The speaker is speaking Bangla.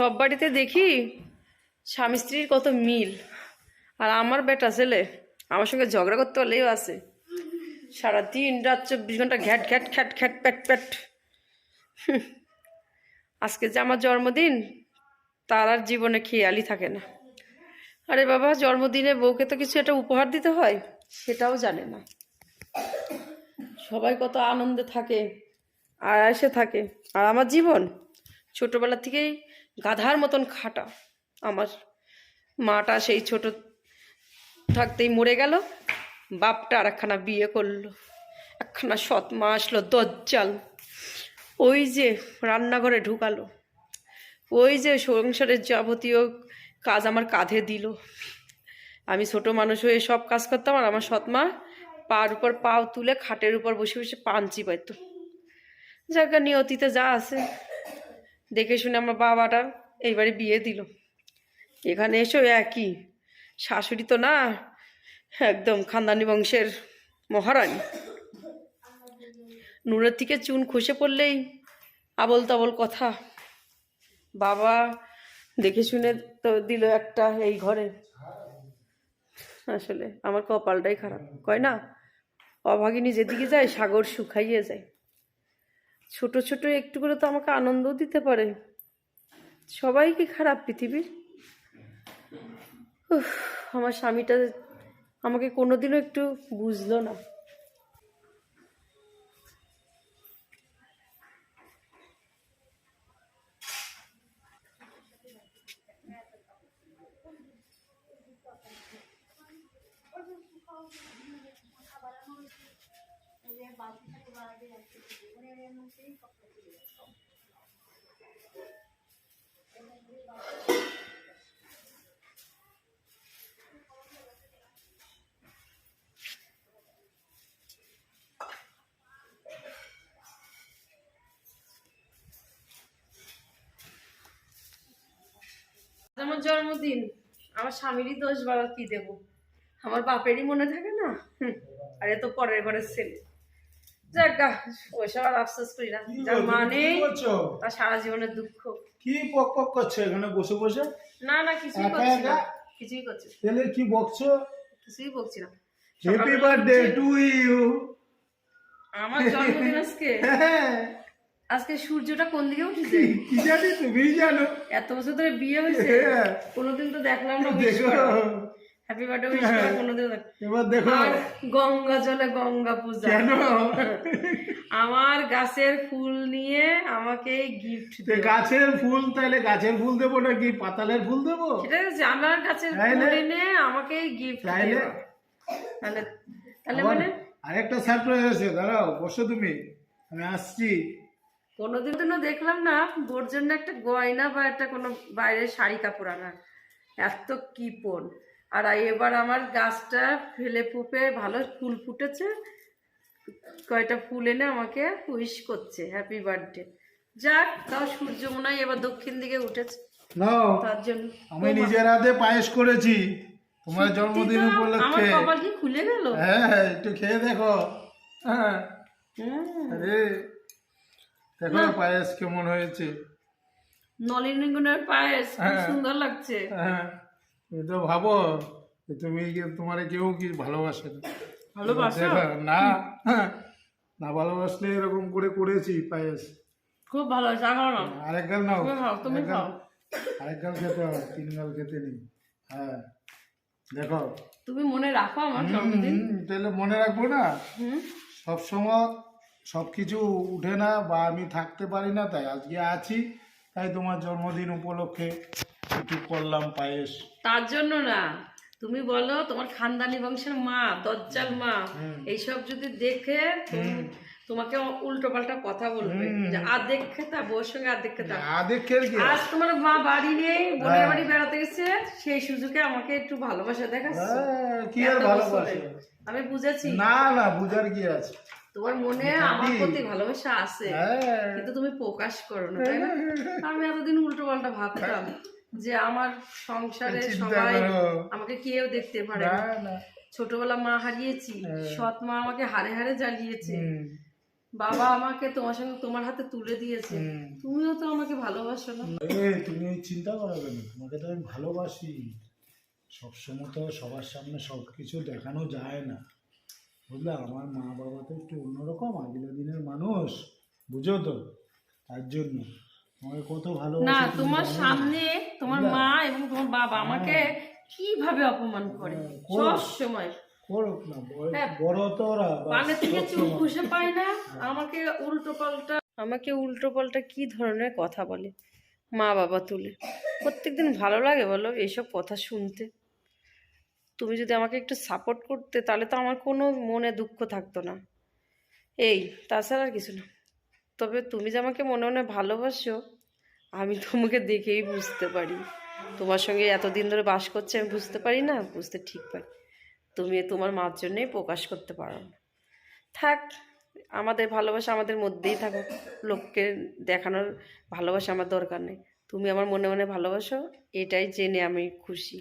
সব বাড়িতে দেখি স্বামী স্ত্রীর কত মিল। আর আমার বেটা ছেলে আমার সঙ্গে ঝগড়া করতে পারলেও আছে। সারা দিন রাত চব্বিশ ঘণ্টা ঘ্যাট ঘ্যাট খ্যাট খ্যাট প্যাট প্যাট। আজকে যে আমার জন্মদিন, তার আর জীবনে খেয়ালই থাকে না। আরে বাবা, জন্মদিনে বউকে তো কিছু একটা উপহার দিতে হয়, সেটাও জানে না। সবাই কত আনন্দে থাকে আর এসে থাকে। আর আমার জীবন, ছোটবেলা থেকেই গাধার মতন খাটা। আমার মাটা সেই ছোট থাকতেই মরে গেল। বাপটা আর একখানা বিয়ে করল। একখানা সৎ মা আসলো দজ্জাল। ওই যে রান্নাঘরে ঢুকালো। ওই যে সংসারের যাবতীয় কাজ আমার কাঁধে দিল। আমি ছোট মানুষ হয়ে সব কাজ করতাম আর আমার সৎমা পার উপর পাও তুলে খাটের উপর বসে বসে পান চিপাইতো জায়গা নিয়তিতে যা আছে দেখে শুনে আমার বাবাটা এইবারে বিয়ে দিল। এখানে এসো একই। শাশুড়ি তো না, একদম খানদানি বংশের মহারানী। নুরের থেকে চুন খসে পড়লেই আবল তাবল কথা। বাবা দেখে শুনে তো দিল একটা এই ঘরে। আসলে আমার কপালটাই খারাপ, কয় না? অভাগিনী যেদিকে যায়, সাগর শুকাইয়ে যায়। ছোট ছোট একটু করে তো আমাকে আনন্দ দিতে পারে। সবাই কি খারাপ পৃথিবীর। আমার স্বামীটা আমাকে কোনোদিনও একটু বুঝলো না। আমার জন্মদিন, আমার স্বামীরই দোষ বাড়া কি দেব? আমার বাপেরই মনে থাকে না? আর তো পরের ঘরের ছেলে। যাক ওইসব আর আফসোস করি না। যার মানে তার সারা জীবনের দুঃখ। কি পক পক করছ? এখানে বসে বসে? না না কিছুই করছি না। কিছুই করছি তাহলে কি বকছো? কিছুই বকছি না। হ্যাপি বার্থডে টু ইউ আমার জন্মদিন আজকে। আজকে সূর্যটা কোন দিকে উঠেছে? কি জানি তুমি জানো। এত বছর ধরে বিয়ে হয়েছে। হ্যাঁ। কোনোদিন তো দেখলাম না দেখো। হ্যাপি বার্থডে উইশ করা কোনোদিন এবার দেখো। আর গঙ্গা জলে গঙ্গা পূজা। কেন? আমার গাছের ফুল নিয়ে আমাকে গিফট তে গাছের ফুল তাহলে গাছের ফুল দেবো নাকি পাতালের ফুল দেবো? সেটা আমার গাছের? ফুল এনে আমাকে গিফট তাইলে? তাহলে তাহলে মানে? আরেকটা সারপ্রাইজ আছে দাঁড়াও বসো তুমি। আমি আসছি। কোনোদিন দিনও দেখলাম না বোর জন্য একটা গয়না বা একটা কোনো বাইরের শাড়ি কাপড় আনার। এত কিপন আর এবার আমার গাছটা ফেলে ফুপে ভালো ফুল ফুটেছে। কয়টা ফুল এনে আমাকে উইশ করছে। হ্যাপি বার্থডে যাক তাও সূর্য মনে হয় এবার দক্ষিণ দিকে উঠেছে। তার জন্য আমি নিজের হাতে পায়েস করেছি। তোমার জন্মদিন তো আমার কপাল কি খুলে গেল? হ্যাঁ হ্যাঁ, একটু খেয়ে দেখো। হ্যাঁ। হুম। আরে দেখো পায়েস কেমন হয়েছে। নলিনীগুণের পায়েস খুব হ্যাঁ। সুন্দর লাগছে। হ্যাঁ। তুমি তো ভাবো তুমি কি তোমার কেউ কি ভালোবাসে না? ভালোবাসো? না হ্যাঁ, না ভালোবাসলে এরকম করে করেছি পায়েস। খুব ভালো হয়েছে আমার আরেক গাল নাও। তুমি খাও, আরেক গাল- খেতে হবে তিন গাল খেতে নেই। হ্যাঁ দেখো। তুমি মনে রাখো আমার জন্মদিন তাহলে মনে রাখব না? হুম। সবসময় সব কিছু উঠে না বা আমি থাকতে পারি না তাই আজকে আছি তাই তোমার জন্মদিন উপলক্ষে। একটু করলাম পায়েস। তার জন্য না তুমি বলো তোমার খানদানি বংশের মা দজ্জাল মা এইসব যদি দেখে তোমাকে উল্টো পাল্টা কথা বলবে। যে আর্ধেক খেতা বউর সঙ্গে খেতা। আদেখের কি আজ তোমার মা বাড়ি নেই বোনের হ্যাঁ। বাড়ি বেড়াতে গেছে সেই সুযোগে আমাকে একটু ভালোবাসা দেখাচ্ছে। হ্যাঁ, কি আর ভালোবাসে? আমি বুঝেছি। না না বুঝার কি আছে? তোমার মনে আমার প্রতি ভালোবাসা আছে। হ্যাঁ। কিন্তু তুমি প্রকাশ করো না তাই না? আমি এতদিন উল্টো পাল্টা ভাবতাম। যে আমার সংসারে সবাই আমাকে কেউ দেখতে পারে না না। না। ছোটবেলা মা হারিয়েছি সৎ মা আমাকে হারে হারে জ্বালিয়েছে। বাবা আমাকে তোমার সঙ্গে তোমার হাতে তুলে দিয়েছে। তুমিও তো আমাকে ভালোবাসো না। তুমি চিন্তা করো কেন? তোমাকে তো আমি ভালোবাসি। সবসময় তো সবার সামনে সব কিছু দেখানো যায় না। বুঝলে আমার মা বাবা তো একটু অন্যরকম আগের দিনের মানুষ। বুঝো তো? তার জন্য। না তোমার সামনে তোমার। মা এবং তোমার বাবা আমাকে কীভাবে অপমান করে? সব সময়। করুক না বড়- হ্যাঁ। উল্টো পাল্টা আমাকে উল্টো পাল্টা কি ধরনের কথা বলে? মা বাবা তুলে। প্রত্যেকদিন ভালো লাগে বলো এইসব কথা শুনতে। তুমি যদি আমাকে একটু সাপোর্ট করতে তাহলে তো আমার কোনো মনে দুঃখ থাকতো না। এই তাছাড়া আর কিছু না। তবে তুমি যে আমাকে মনে মনে ভালোবাসো, আমি তোমাকে দেখেই বুঝতে পারি। তোমার সঙ্গে এতদিন ধরে বাস করছে, আমি বুঝতে পারি না, বুঝতে ঠিক পারি। তুমি তোমার মার জন্যই প্রকাশ করতে পারো না। থাক, আমাদের ভালোবাসা আমাদের মধ্যেই থাকুক। লোককে দেখানোর ভালোবাসা আমার দরকার নেই। তুমি আমার মনে মনে ভালোবাসো, এটাই জেনে আমি খুশি।